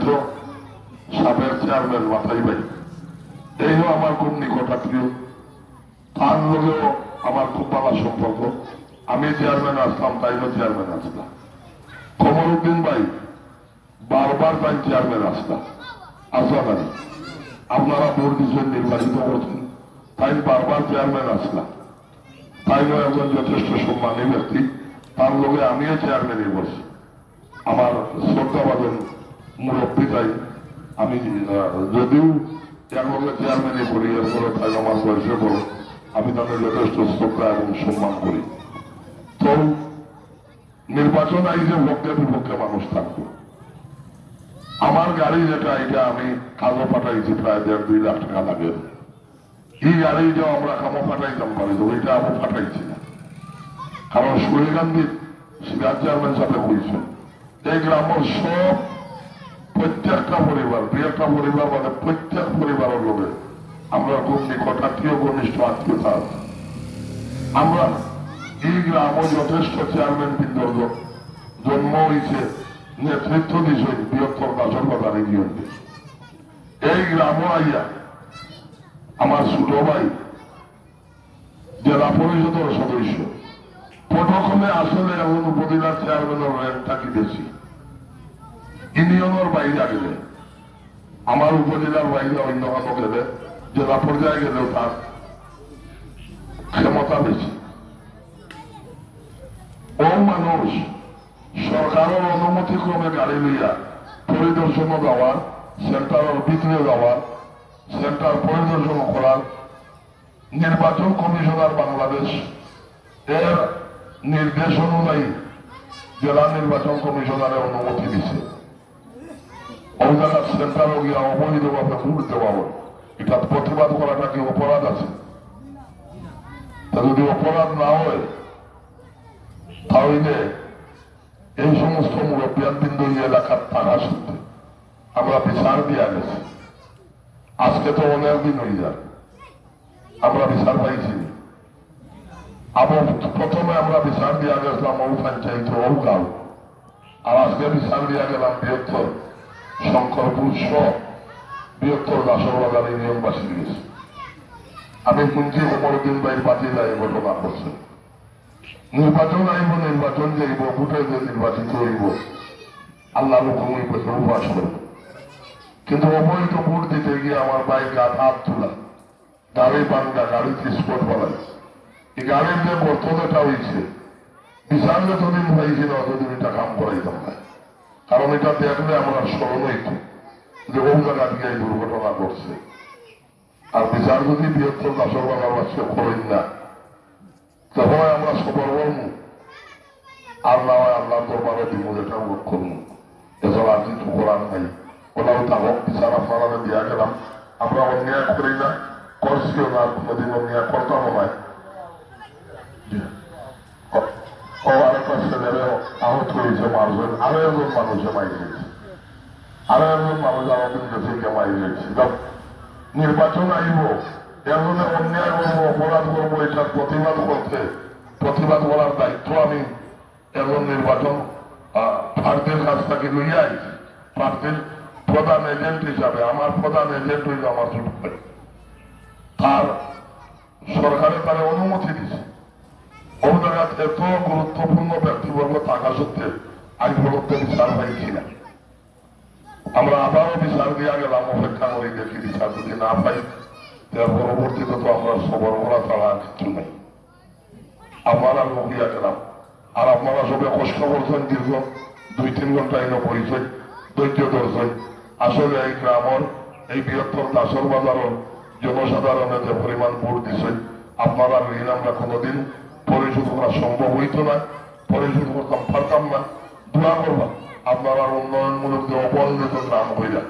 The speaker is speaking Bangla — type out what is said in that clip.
সম্মানিত সাবেক চেয়ারম্যান মাথাই ভাই এইও আমার খুব নিকটাত্মীয় তার লোকেও আমার খুব ভালো সম্পর্ক। আমি চেয়ারম্যান আসলাম তাইও চেয়ারম্যান আসলাম। কমরুদ্দিন ভাই, বারবার তাই চেয়ারম্যান আসলাম। আসলাম না। আপনারা ভোট দিচ্ছেন নির্বাচিত করছেন তাই বারবার চেয়ারম্যান আসলাম। তাইও একজন যথেষ্ট সম্মানী ব্যক্তি। তার লোকে আমিও চেয়ারম্যানে বসি। আমার শ্রদ্ধাবাদন মুরব্বী তাই আমি যদিও একলগে চেয়ারম্যানে করি এরপরে তাই আমার বয়সে বড়। আমি তাদের যথেষ্ট শ্রদ্ধা এবং সম্মান করি তো নির্বাচন আইজে ভোটের বিপক্ষে মানুষ থাকবে আমার গাড়ি যেটা এটা আমি কালো পাঠাইছি প্রায় দেড় দুই লাখ টাকা লাগে। এই গাড়ি যে আমরা কামো পাঠাইতাম পারি তো ওইটা আমি পাঠাইছি না। কারণ সোহেল গান্ধী চেয়ারম্যান সাথে হয়েছেন এই গ্রামের সব প্রত্যেকটা পরিবার একটা পরিবার মানে প্রত্যেক পরিবারের লোকে। আমরা খুব নিকটাত্মীয় ঘনিষ্ঠ আত্মীয়তা আমরা এই গ্রামও যথেষ্ট চেয়ারম্যান বৃন্দর জন্ম হয়েছে নেতৃত্ব দিছে বৃহত্তর দাসর বাজার ইউনিয়নকে এই গ্রামও আইয়া আমার ছোট ভাই জেলা পরিষদের সদস্য। প্রটোকলে আসলে এমন উপজেলার চেয়ারম্যানের র্যাঙ্কটা কি বেশি? ইউনিয়নের বাইরে গেলে আমার উপজেলার বাইরে অন্য কারও গেলে জেলা পর্যায়ে গেলেও তার ক্ষমতা বেশি। ও মানুষ সরকারের অনুমতি ক্রমে গাড়ি লইয়া পরিদর্শনও যাওয়ার সেন্টারের ভিতরে যাওয়ার, সেন্টার পরিদর্শন করার নির্বাচন কমিশনার বাংলাদেশ এর নির্দেশ অনুযায়ী জেলা নির্বাচন কমিশনারের অনুমতি দিছে অবজানার সেন্টারও গিয়া অবৈধভাবে ভোট দেওয়া হয় এটা প্রতিবাদ করাটা কি অপরাধ আছে? তা যদি অপরাধ না হয়, তাহলে এই সমস্ত মুরব্বিয়ান বিন্দু এই এলাকার থাকা সত্ত্বে আমরা বিচার দিয়া গেছি। আজকে তো অনেক দিন হয়ে যায়। আমরা বিচার পাইছি আবার প্রথমে আমরা বিচার দিয়া গেছিলাম ও পঞ্চায়েত ও আর আজকে বিচার দিয়া গেলাম বৃহত্তর। শঙ্করপুর সহ বৃহত্তর দাসরবাজার ইউনিয়নবাসী গেছে আমি শুনছি অমরুদ্দিন ভাই পাতি যায় ঘটনা করছে। নির্বাচন আইব নির্বাচন যাইব ভোটে যে নির্বাচিত হইব আল্লাহ হুকুম হইব কেউ বাস করবে। কিন্তু অবৈধ ভোট দিতে গিয়ে আমার ভাই গাছ হাত তোলা। গাড়ি বাঙ্গা গাড়িতে স্পট বলাই এই গাড়ির যে বর্তমানটা হয়েছে। বিশাল যতদিন হয়েছে না অতদিন এটা কাম করাইতাম না কারণ এটা দেখলে আমরা স্মরণ যে জায়গা দিয়ে এই দুর্ঘটনা ঘটছে। আর বিচার যদি বৃহত্তর দাসর বাংলার বাচ্চা করেন না, তখন আমরা সবর বলব হয় আল্লাহ দরবারে দিব যেটা উল্লেখ করুন। এছাড়া আর কিছু করার নাই। ওনাও থাকক বিচার আপনারা দিয়া গেলাম, আমরা অন্যায় করি না, করছিও না কোনোদিন অন্যায় করতাম নয় হয়েছে মারজন আরও একজন মানুষে মাই গেছে আরও একজন মানুষ আমাদের দেশে মাই গেছে নির্বাচন আইব এমন অন্যায় করব, অপরাধ করব, এটার প্রতিবাদ করতে। প্রতিবাদ করার দায়িত্ব আমি এমন নির্বাচন প্রার্থীর কাছ থেকে লইয়া আইছি। প্রার্থীর প্রধান এজেন্ট হিসাবে, আমার প্রধান এজেন্ট হইল আমার ছোট ভাই। তার সরকারে তারা অনুমতি দিছে। জায়গাত এত গুরুত্বপূর্ণ ব্যক্তিবর্গ থাকা সত্ত্বে আজ পর্যন্ত বিচার পাইছি না। আমরা আবারও বিচার দিয়া গেলাম, অপেক্ষা করি দেখি বিচার যদি না পাই পরবর্তীতে তো আমরা সবর ছাড়া কিছু নেই। আপনারা লুকিয়া গেলাম। আর আপনারা সবে কষ্ট করছেন দীর্ঘ দুই তিন ঘণ্টা এনে পড়েছেন ধৈর্য ধরছেন। আসলে এই গ্রামের, এই বৃহত্তর দাসর বাজারের জনসাধারণে যে পরিমাণ ভোট দিচ্ছেন আপনারা ঋণ আমরা কোনোদিন পরিশোধ করা সম্ভব হইত না পরিশোধ করতাম পারতাম না, দোয়া করবা। আপনারা উন্নয়নমূলক যে অবহেলিত গ্রাম হইয়া